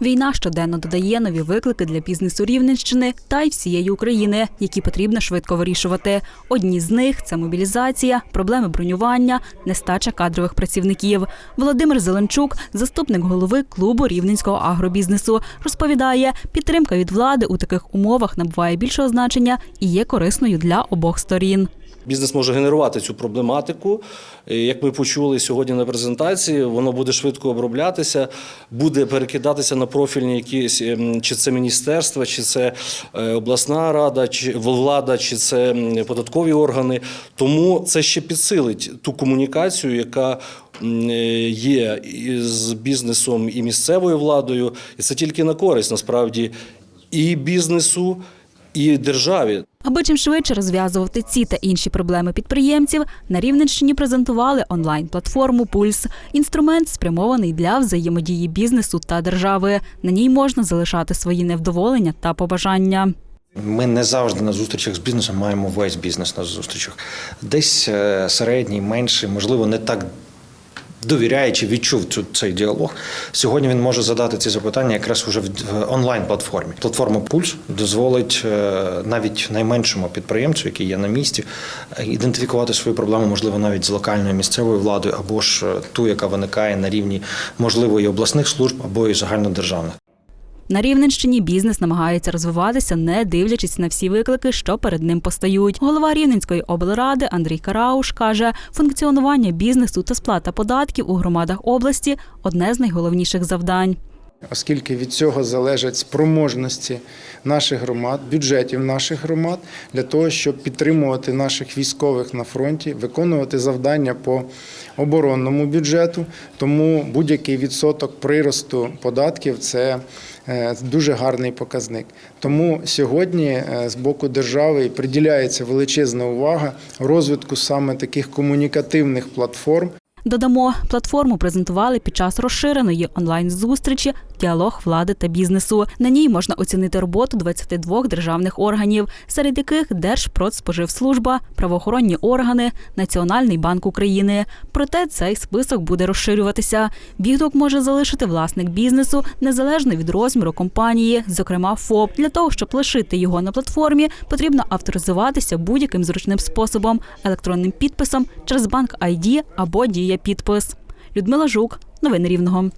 Війна щоденно додає нові виклики для бізнесу Рівненщини та й всієї України, які потрібно швидко вирішувати. Одні з них це мобілізація, проблеми бронювання, нестача кадрових працівників. Володимир Зеленчук, заступник голови клубу рівненського агробізнесу, розповідає, підтримка від влади у таких умовах набуває більшого значення і є корисною для обох сторін. Бізнес може генерувати цю проблематику. Як ми почули сьогодні на презентації, воно буде швидко оброблятися, буде перекидатися на профільні якісь ем, чи це міністерства, чи це е, обласна рада, чи влада, чи це податкові органи. Тому це ще підсилить ту комунікацію, яка е, є з бізнесом і місцевою владою, і це тільки на користь насправді і бізнесу, і державі. Аби чим швидше розв'язувати ці та інші проблеми підприємців, на Рівненщині презентували онлайн-платформу Пульс. Інструмент спрямований для взаємодії бізнесу та держави. На ній можна залишати свої невдоволення та побажання. Ми не завжди на зустрічах з бізнесом маємо весь бізнес на зустрічах. Десь е, середній, менший, можливо, не так довіряючи, відчув цю цей діалог. Сьогодні він може задати ці запитання якраз уже в онлайн-платформі. Платформа Пульс дозволить е, навіть найменшому підприємцю, який є на місці, е, ідентифікувати свою проблему, можливо, навіть з локальною місцевою владою, або ж е, ту, яка виникає на рівні можливо і обласних служб, або і загальнодержавних. На Рівненщині бізнес намагається розвиватися, не дивлячись на всі виклики, що перед ним постають. Голова Рівненської облради Андрій Карауш каже, функціонування бізнесу та сплата податків у громадах області одне з найголовніших завдань. Оскільки від цього залежать спроможності наших громад, бюджетів наших громад для того, щоб підтримувати наших військових на фронті, виконувати завдання по оборонному бюджету. Тому будь-який відсоток приросту податків це е, дуже гарний показник. Тому сьогодні е, з боку держави приділяється величезна увага розвитку саме таких комунікативних платформ, Додамо, платформу презентували під час розширеної онлайн-зустрічі Діалог влади та бізнесу. На ній можна оцінити роботу 22 державних органів, серед яких Держпродспоживслужба, правоохоронні органи, Національний банк України. Проте цей список буде розширюватися. Відгук може залишити власник бізнесу незалежно від розміру компанії, зокрема ФОП. Для того щоб лишити його на платформі, потрібно авторизуватися будь-яким зручним способом електронним підписом через банк ID або дія підпис. Людмила Жук, новини Рівного.